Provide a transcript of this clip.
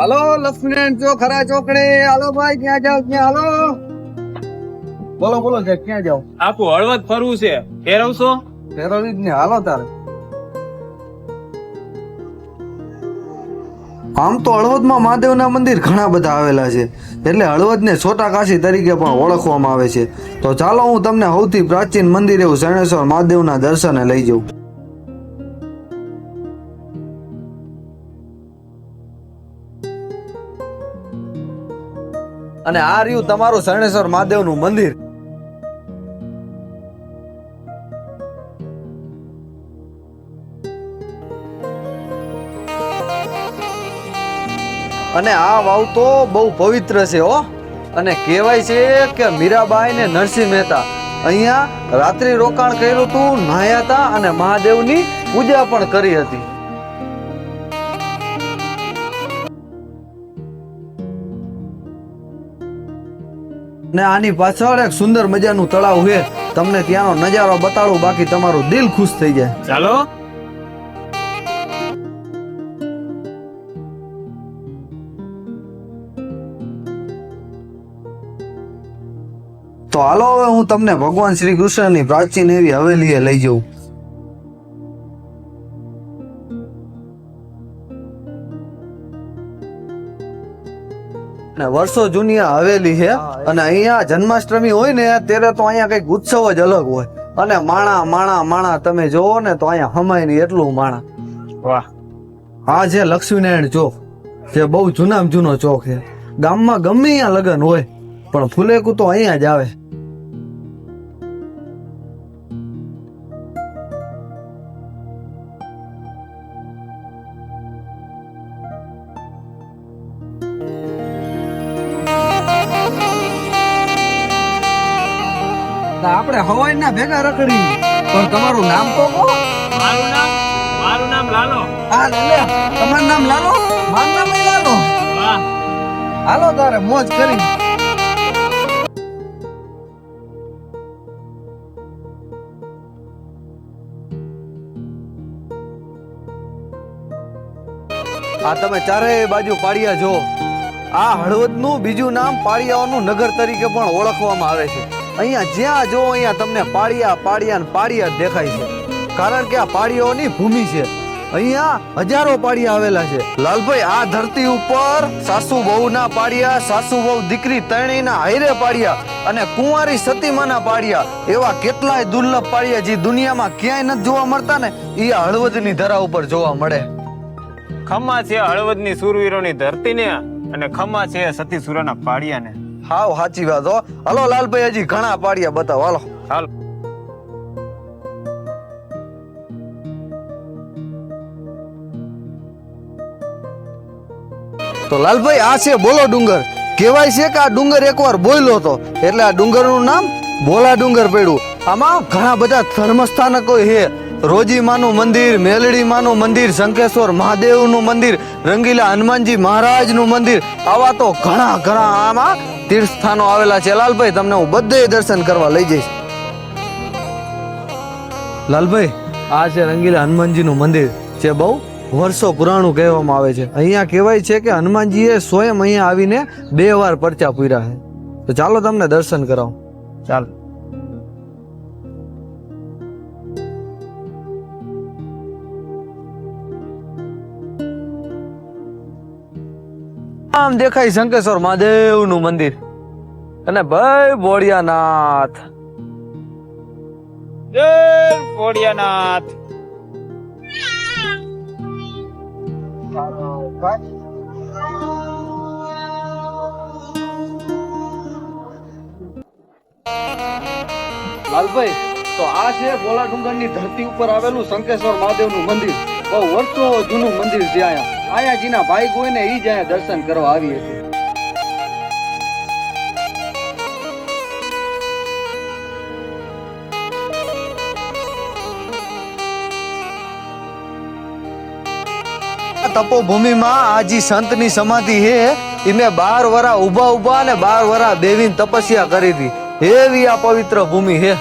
હાલો લક્ષ્મણ ચો ખરા ચોકડે. હાલો ભાઈ ક્યાં જાવ ક્યાં? હાલો. બોલો બોલો સાહેબ ક્યાં જાવ? આખું હળવદ ફરવું છે. ફેરવશો? ફેરવી જ ને. હાલો તારે. આમ તો હળવદમાં મહાદેવના મંદિર ઘણા બધા આવેલા છે. એટલે હળવદને છોટા કાશી તરીકે પણ ઓળખવામાં આવે છે. તો ચાલો હું તમને સૌથી પ્રાચીન મંદિર એવું શરણેશ્વર મહાદેવના દર્શને લઈ જાઉં. અને આ રહ્યું તમારું શરણેશ્વર મહાદેવનું મંદિર. અને આ વાવ તો બહુ પવિત્ર છે, હો. અને કહેવાય છે કે મીરાબાઈ ને નરસિંહ મહેતા. અહીંયા રાત્રિ રોકાણ કર્યું હતું નાહ્યા હતા અને મહાદેવની પૂજા પણ કરી હતી. ને આની પાછળ એક સુંદર મજાનું તળાવ છે. તમને ત્યાંનો નજારો બતાડું બાકી તમારું દિલ ખુશ થઈ જાય. ચાલો. તો હાલો હવે હું તમને ભગવાન શ્રી કૃષ્ણની પ્રાચીન એવી હવેલીએ લઈ જાઉં. અને વર્ષો જૂની આ હવેલી છે. અને અહીંયા જન્માષ્ટમી હોય ને ત્યારે તો અહીંયા કંઈક ઉત્સવ જ અલગ હોય. અને માણા માણા માણા તમે જોવો ને તો અહીંયા હમાય નહીં એટલું માણા. વાહ. આ જે લક્ષ્મીનારાયણ ચોક જે બહુ જૂનામાં જૂનો ચોક છે. ગામમાં ગમે અહીંયા લગ્ન હોય પણ ફુલેકું તો અહીંયા જ આવે. આપણે હવાઈ ના ભેગા રખડી પણ તમારું નામ તો કહો. મારું નામ મારું નામ લાલો. આ લે લે તમારું નામ લાલો? મારું નામ લાલો? હાલો તારે મોજ કરી આ તમે ચારેય બાજુ પાળિયા જો આ હળવદનું બીજું નામ પાળિયાઓનું નગર તરીકે પણ ઓળખવામાં આવે છે. અહીંયા જ્યાં જો અહીંયા તમને પાળિયા પાળિયા ને પાડિયા દેખાય છે. કારણ કે આ પાળીઓની ભૂમિ છે. અહીંયા હજારો પાળિયા આવેલા છે. લાલભાઈ, આ ધરતી ઉપર સાસુ વહુના પાળિયા, સાસુ વહુ દીકરી ત્રણેયના હાયરે પાળિયા અને કુંવારી સતીમાના પાડિયા એવા કેટલાય દુર્લભ પાળિયા જે દુનિયામાં ક્યાંય નથી જોવા મળતા ને એ આ હળવદની ધરા ઉપર જોવા મળે. ખમ્મા છે હળવદની સુરવીરોની ધરતીને અને ખમ્મા છે સતી સુરાના પાડિયાને હાવ સાચી વાત હો. હલો લાલભાઈ હજી ઘણા પાડિયા બતાવો. હાલો. હાલ. તો લાલભાઈ આ છે બોલો ડુંગર. કહેવાય છે કે આ ડુંગર એકવાર બોલ્યો હતો. એટલે આ ડુંગરનું નામ બોલા ડુંગર પડ્યું. આમાં ઘણા બધા ધર્મસ્થાનકો છે. રોજી માનું મંદિર મેલડી માનું મંદિર, શંકેશ્વર મહાદેવનું મંદિર, રંગીલા હનુમાનજી મહારાજનું મંદિર, આવા તો ઘણા ઘણા આમાં તીર્થ સ્થાનો આવેલા છે. લાલભાઈ, તમને હું બધે દર્શન કરવા લઈ જઈશ. લાલભાઈ, આ છે રંગીલા હનુમાનજીનું મંદિર જે બહુ વર્ષો પુરાણું કહેવામાં આવે છે. અહીંયા કહેવાય છે કે હનુમાનજીએ સ્વયં અહીંયા આવીને બે વાર પરચા પૂર્યા છે. તો ચાલો તમને દર્શન કરાવું. ચાલ. આમ દેખાય શંકેશ્વર મહાદેવનું મંદિર અને ભાઈ બોળિયાનાથ જય ભોળિયાનાથ. લાલભાઈ તો આ છે બોલા ડુંગરની ધરતી ઉપર આવેલું શંકેશ્વર મહાદેવનું મંદિર. બહુ વર્ષો જૂનું મંદિર છે અહીંયા. અહીંયા જીના ભાઈ કોઈ ને ઈ જ દર્શન કરવા આવી હતી. તપોભૂમિમાં આજી સંતની સમાધિ છે એમે બાર વરા ઊભા ઊભા અને બાર વરા બેવીને તપસ્યા કરી હતી. એવી આ પવિત્ર ભૂમિ છે